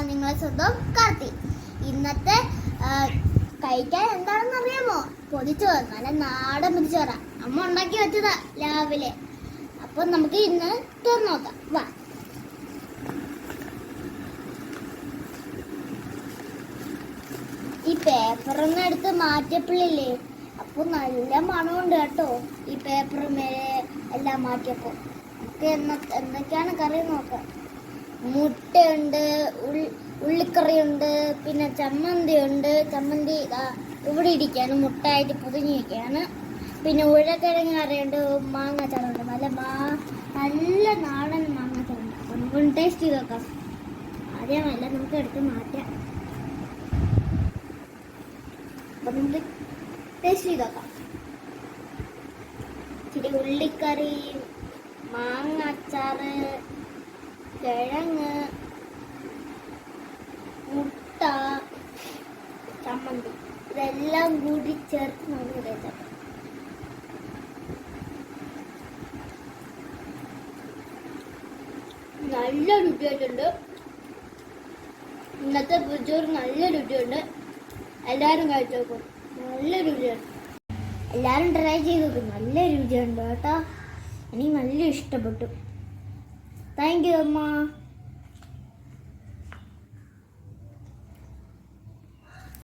ഞാൻ നിങ്ങളെ സ്വന്തം കാർത്തി ഇന്നത്തെ കഴിക്കാൻ എന്താണെന്ന് അറിയാമോ? പൊതിച്ചോറ് നല്ല നാടൻ പൊതിച്ചോറ. അമ്മ ഉണ്ടാക്കി വെച്ചതാ രാവിലെ. അപ്പൊ നമുക്ക് ഇന്ന് തുറന്നു നോക്കാം. വാ. ഈ പേപ്പറൊന്നും എടുത്ത് മാറ്റിയപ്പോഴില്ലേ അപ്പൊ നല്ല മണമുണ്ട് കേട്ടോ ഈ പേപ്പർ മേലെ എല്ലാം മാറ്റിയപ്പോ. നമുക്ക് എന്തൊക്കെയാണ് കറി നോക്കാം. മുട്ടയുണ്ട് ഉള്ളി ഉള്ളിക്കറിയുണ്ട് പിന്നെ ചമ്മന്തി ഉണ്ട് ചമ്മന്തി ഇതാ ഇവിടെ ഇരിക്കുകയാണ് മുട്ടായിട്ട് പൊതിഞ്ഞിരിക്കുകയാണ് പിന്നെ ഉഴക്കിഴങ്ങ് കറിയുണ്ട് മാങ്ങ ചറുണ്ട് നല്ല മാ നല്ല നാടൻ മാങ്ങ ചറുണ്ട് അപ്പം നമുക്ക് ടേസ്റ്റ് ചെയ്ത് നോക്കാം. ആദ്യമല്ല നമുക്ക് എടുത്ത് മാറ്റാം. അപ്പം നമുക്ക് ടേസ്റ്റ് ചെയ്ത് നോക്കാം. ഇച്ചിരി ഉള്ളിക്കറി മാങ്ങ അച്ചാറ് കിഴങ്ങ് മുട്ട ചമ്മന്തി. ഇതെല്ലാം കൂടി ചേർത്ത് നമുക്ക് കഴിക്കാം നല്ല രുചിയായിട്ടുണ്ട്. ഇന്നത്തെ പുജോറ് നല്ല രുചിയുണ്ട്. എല്ലാവരും കഴിച്ചു നോക്കും. നല്ല രുചിയുണ്ട് എല്ലാവരും ട്രൈ ചെയ്ത് നോക്കും. നല്ല രുചിയുണ്ട് കേട്ടോ. എനിക്ക് നല്ല ഇഷ്ടപ്പെട്ടു. Thank you, Mom.